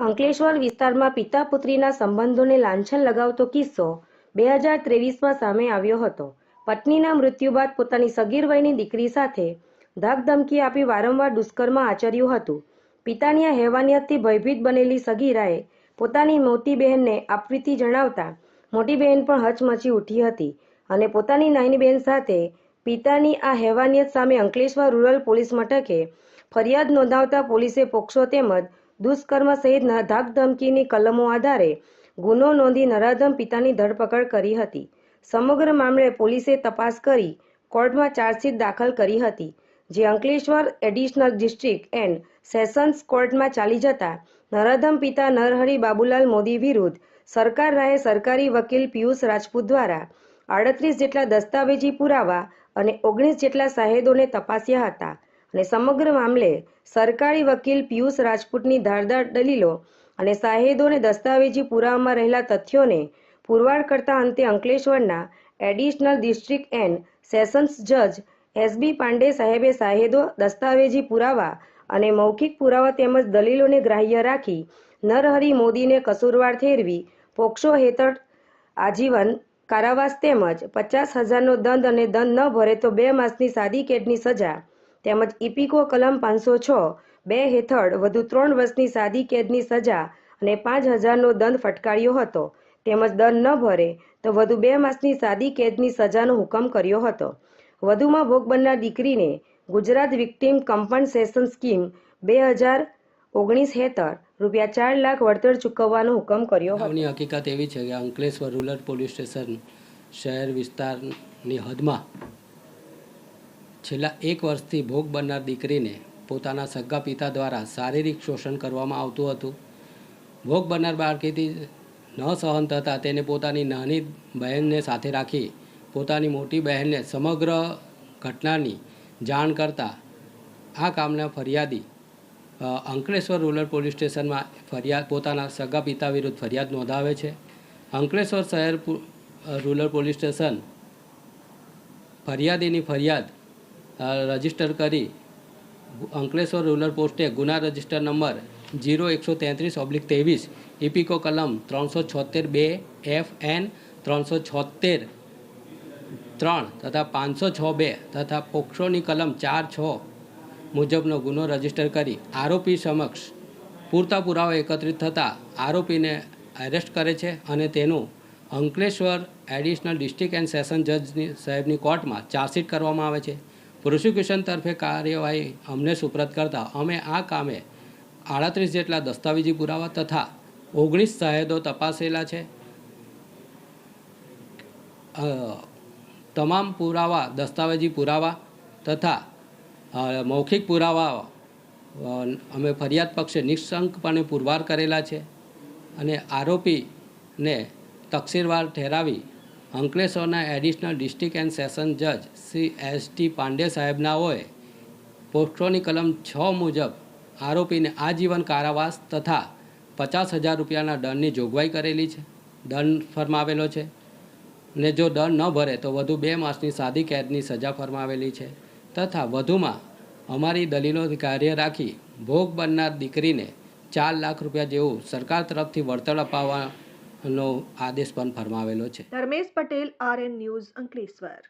અંકલેશ્વર વિસ્તારમાં પિતા પુત્રીના સંબંધોને લાંછન લગાવતો કિસ્સો બે હજાર ત્રેવીસમાં સામે આવ્યો હતો. પત્નીના મૃત્યુ બાદ પોતાની સગીર વયની દીકરી સાથે ધમધમકી આપી વારંવાર દુષ્કર્મ આચર્યું હતું. પિતાની આ હેવાનિયતથી ભયભીત બનેલી સગીરાએ પોતાની મોટી બહેનને આપવીતી જણાવતા મોટી બહેન પણ હચમચી ઉઠી હતી અને પોતાની નાની બહેન સાથે પિતાની આ હેવાનિયત સામે અંકલેશ્વર રૂરલ પોલીસ મથકે ફરિયાદ નોંધાવતા પોલીસે પોક્સો તેમજ દુષ્કર્મ સહિતના ધાકધમકીની કલમો આધારે ગુનો નોંધી નરાધમ પિતાની ધરપકડ કરી હતી. સમગ્ર મામલે પોલીસે તપાસ કરી કોર્ટમાં ચાર્જશીટ દાખલ કરી હતી, જે Ankleshwar additional district and sessions કોર્ટમાં ચાલી જતા નરાધમ પિતા નરહરી બાબુલાલ મોદી વિરુદ્ધ સરકાર રાહે સરકારી વકીલ પિયુષ રાજપૂત દ્વારા આડત્રીસ જેટલા દસ્તાવેજી પુરાવા અને ઓગણીસ જેટલા સાહેદોને તપાસ્યા હતા. અને સમગ્ર મામલે સરકારી વકીલ પિયુષ રાજપૂતની ધારદાર દલીલો અને સાહેદોને દસ્તાવેજી પુરાવામાં રહેલા તથ્યોને પુરવાર કરતા અંતે અંકલેશ્વરના એડિશનલ ડિસ્ટ્રિક્ટ એન્ડ સેશન્સ જજ એસબી પાંડે સાહેબે સાહેદો દસ્તાવેજી પુરાવા અને મૌખિક પુરાવા તેમજ દલીલોને ગ્રાહ્ય રાખી નરહરી મોદીને કસૂરવાર ઠેરવી પોક્સો હેઠળ આજીવન કારાવાસ તેમજ પચાસ હજારનો દંડ અને દંડ ન ભરે તો બે માસની સાદી કેદની સજા તેમજ ઇપિકો કલમ પાંચસો છ, બે હેઠળ વધુ ત્રણ વર્ષની સાદી કેદની સજા અને પાંચ હજારનો દંડ ફટકાર્યો હતો. તેમજ દંડ ન ભરે તો વધુ બે માસની સાદી કેદની સજાનો હુકમ કર્યો હતો. વધુમાં ભોગ બનનાર દીકરીને ગુજરાત વિક્ટીમ કમ્પન્સેશન સ્કીમ બે હજાર ઓગણીસ હેતર રૂપિયા ચાર લાખ વળતર ચૂકવવાનો હુકમ કર્યો હતો. હકીકત એવી છે કે અંકલેશ્વર રૂરલ પોલીસ સ્ટેશન શહેર વિસ્તારની હદમાં છેલ્લા એક વર્ષથી ભોગ બનનાર દીકરીને પોતાના સગા પિતા દ્વારા શારીરિક શોષણ કરવામાં આવતું હતું. ભોગ બનનાર બાળકીથી ન સહન થતાં તેને પોતાની નાની બહેનને સાથે રાખી પોતાની મોટી બહેનને સમગ્ર ઘટનાની જાણ કરતાં આ કામના ફરિયાદી અંકલેશ્વર રૂરલ પોલીસ સ્ટેશનમાં ફરિયાદ, પોતાના સગા પિતા વિરુદ્ધ ફરિયાદ નોંધાવે છે. અંકલેશ્વર શહેર રૂરલ પોલીસ સ્ટેશન ફરિયાદીની ફરિયાદ રજિસ્ટર કરી અંકલેશ્વર રૂરલ પોસ્ટે ગુના રજિસ્ટર નંબર જીરો એકસો તેત્રીસ ઓબ્લિક ત્રેવીસ, ઇપિકો કલમ ત્રણસો છોતેર બે એફ એન ત્રણસો છોતેર ત્રણ તથા પાંચસો છ બે તથા પોક્સોની કલમ ચાર છ મુજબનો ગુનો રજિસ્ટર કરી આરોપી સમક્ષ પૂરતા પુરાવા એકત્રિત થતાં આરોપીને એરેસ્ટ કરે છે અને તેનું Ankleshwar additional district and session જજની સાહેબની કોર્ટમાં ચાર્જશીટ કરવામાં આવે છે. પ્રોસિક્યુશન તરફે કાર્યવાહી અમને સુપ્રત કરતાં અમે આ કામે આડત્રીસ જેટલા દસ્તાવેજી પુરાવા તથા ઓગણીસ સાહેદો તપાસેલા છે. તમામ પુરાવા, દસ્તાવેજી પુરાવા તથા મૌખિક પુરાવા અમે ફરિયાદ પક્ષે નિઃશંકપણે પુરવાર કરેલા છે અને આરોપીને તકસીરવાર ઠેરાવી અંકલેશ્વરના એડિશનલ ડિસ્ટ્રિક્ટ એન્ડ સેશન જજ શ્રી એસ ટી પાંડે સાહેબનાઓએ પોસ્ટોની કલમ છ મુજબ આરોપીને આજીવન કારાવાસ તથા પચાસ હજાર રૂપિયાના દંડની જોગવાઈ કરેલી છે, દંડ ફરમાવેલો છે. ને જો દંડ ન ભરે તો વધુ બે માસની સાદી કેદની સજા ફરમાવેલી છે. તથા વધુમાં અમારી દલીલો કાર્ય રાખી ભોગ બનનાર દીકરીને ચાર લાખ રૂપિયા જેવું સરકાર તરફથી વળતર અપાવવાનો આદેશ પણ ફરમાવેલો છે. Dharmesh Patel R N news Ankleshwar.